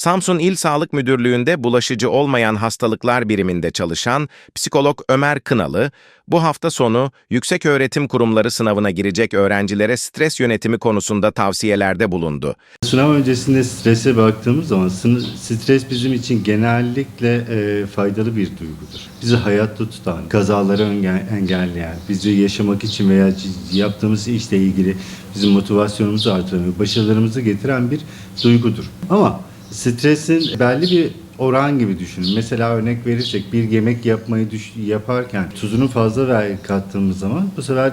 Samsun İl Sağlık Müdürlüğü'nde bulaşıcı olmayan hastalıklar biriminde çalışan psikolog Ömer Kınalı, bu hafta sonu yükseköğretim kurumları sınavına girecek öğrencilere stres yönetimi konusunda tavsiyelerde bulundu. Sınav öncesinde strese baktığımız zaman stres bizim için genellikle e, faydalı bir duygudur. Bizi hayatta tutan, kazaları engelleyen, bizi yaşamak için veya yaptığımız işle ilgili bizim motivasyonumuzu artıran başarılarımızı getiren bir duygudur. Ama stresin belli bir oran gibi düşünün. Mesela örnek verirsek bir yemek yapmayı düş- yaparken tuzunu fazla ver kattığımız zaman bu sefer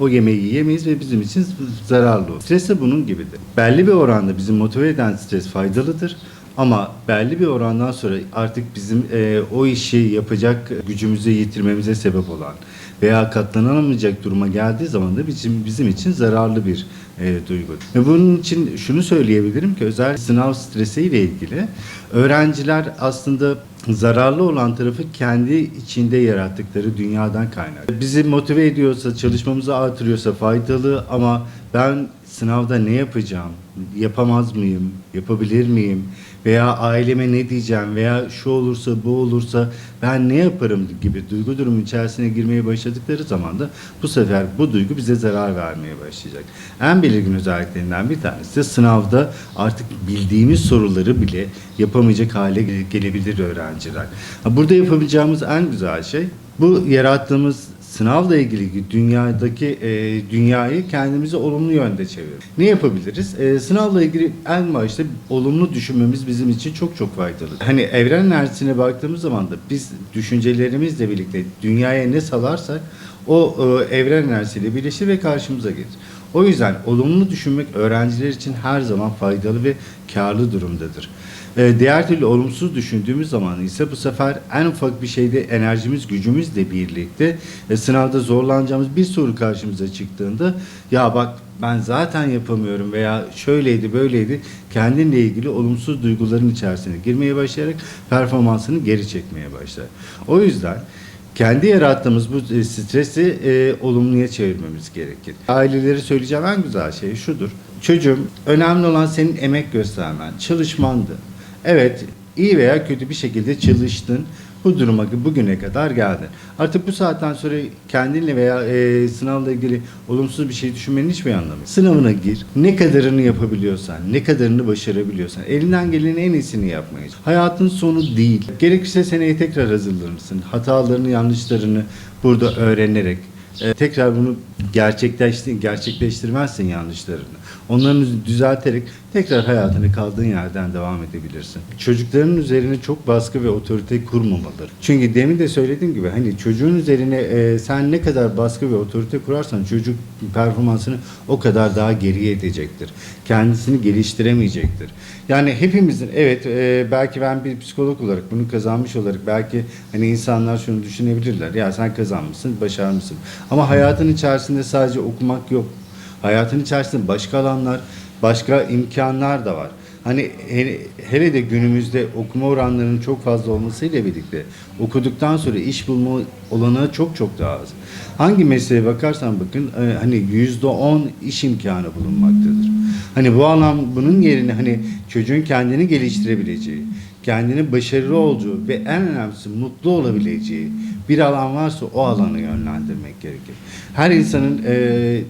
o yemeği yiyemeyiz ve bizim için zararlı olur. Stres de bunun gibidir. Belli bir oranda bizi motive eden stres faydalıdır. Ama belli bir orandan sonra artık bizim e, o işi yapacak gücümüzü yitirmemize sebep olan veya katlanamayacak duruma geldiği zaman da bizim bizim için zararlı bir e, duygu. Ve bunun için şunu söyleyebilirim ki özel sınav stresiyle ilgili öğrenciler aslında zararlı olan tarafı kendi içinde yarattıkları dünyadan kaynak. Bizi motive ediyorsa, çalışmamızı artırıyorsa faydalı ama ben sınavda ne yapacağım, yapamaz mıyım, yapabilir miyim veya aileme ne diyeceğim veya şu olursa bu olursa ben ne yaparım gibi duygu durumu içerisine girmeye başladıkları zaman da bu sefer bu duygu bize zarar vermeye başlayacak. En belirgin özelliklerinden bir tanesi de sınavda artık bildiğimiz soruları bile yapamayacak hale gele- gelebilir öğrenciler. Burada yapabileceğimiz en güzel şey bu yarattığımız sınavla ilgili dünyadaki e, dünyayı kendimize olumlu yönde çeviriyoruz. Ne yapabiliriz? E, sınavla ilgili en başta olumlu düşünmemiz bizim için çok çok faydalı. Hani evren enerjisine baktığımız zaman da biz düşüncelerimizle birlikte dünyaya ne salarsak o e, evren enerjisiyle birleşir ve karşımıza gelir. O yüzden olumlu düşünmek öğrenciler için her zaman faydalı ve karlı durumdadır. Ee, Diğer türlü olumsuz düşündüğümüz zaman ise bu sefer en ufak bir şeyde enerjimiz, gücümüzle birlikte e, sınavda zorlanacağımız bir soru karşımıza çıktığında ya bak ben zaten yapamıyorum veya şöyleydi böyleydi kendinle ilgili olumsuz duyguların içerisine girmeye başlayarak performansını geri çekmeye başlar. O yüzden kendi yarattığımız bu e, stresi e, olumluya çevirmemiz gerekir. Aileleri söyleyeceğim en güzel şey şudur. Çocuğum önemli olan senin emek göstermen, çalışmandı. Evet iyi veya kötü bir şekilde çalıştın. Bu duruma bugüne kadar geldin. Artık bu saatten sonra kendinle veya e, sınavla ilgili olumsuz bir şey düşünmenin hiçbir anlamı yok. Sınavına gir. Ne kadarını yapabiliyorsan, ne kadarını başarabiliyorsan, elinden gelenin en iyisini yapmaya çalış. Hayatın sonu değil. Gerekirse seneye tekrar hazırlanırsın. Hatalarını, yanlışlarını burada öğrenerek e, tekrar bunu gerçekleştir, gerçekleştirmezsin yanlışlarını. Onları düzelterek tekrar hayatını kaldığın yerden devam edebilirsin. Çocukların üzerine çok baskı ve otorite kurmamaları. Çünkü demin de söylediğim gibi hani çocuğun üzerine e, sen ne kadar baskı ve otorite kurarsan çocuk performansını o kadar daha geriye edecektir. Kendisini geliştiremeyecektir. Yani hepimizin evet e, belki ben bir psikolog olarak bunu kazanmış olarak belki hani insanlar şunu düşünebilirler. Ya sen kazanmışsın, başarmışsın. Ama hayatın içerisinde sadece okumak yok. Hayatın içerisinde başka alanlar, başka imkanlar da var. Hani hele, de günümüzde okuma oranlarının çok fazla olmasıyla birlikte okuduktan sonra iş bulma olanağı çok çok daha az. Hangi mesleğe bakarsan bakın e, hani yüzde on iş imkanı bulunmaktadır. Hani bu alan bunun yerine hani çocuğun kendini geliştirebileceği, kendini başarılı olacağı ve en önemlisi mutlu olabileceği bir alan varsa o alanı yönlendirmek gerekir. Her insanın e,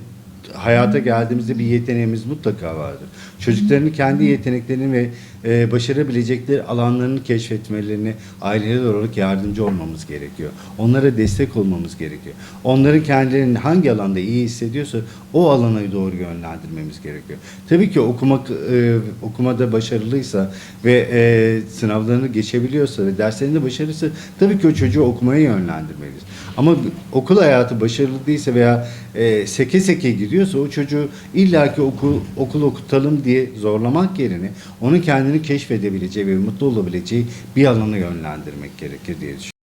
hayata geldiğimizde bir yeteneğimiz mutlaka vardır. Çocukların kendi yeteneklerini ve e, başarabilecekleri alanlarını keşfetmelerini aileler olarak yardımcı olmamız gerekiyor. Onlara destek olmamız gerekiyor. Onların kendilerini hangi alanda iyi hissediyorsa o alana doğru yönlendirmemiz gerekiyor. Tabii ki okumak e, okumada başarılıysa ve e, sınavlarını geçebiliyorsa ve derslerinde başarılıysa tabii ki o çocuğu okumaya yönlendirmeliyiz. Ama okul hayatı başarılı değilse veya e, seke seke gidiyorsa o çocuğu illaki okul, okul okutalım diye zorlamak yerine onu kendini keşfedebileceği ve mutlu olabileceği bir alana yönlendirmek gerekir diye düşünüyorum.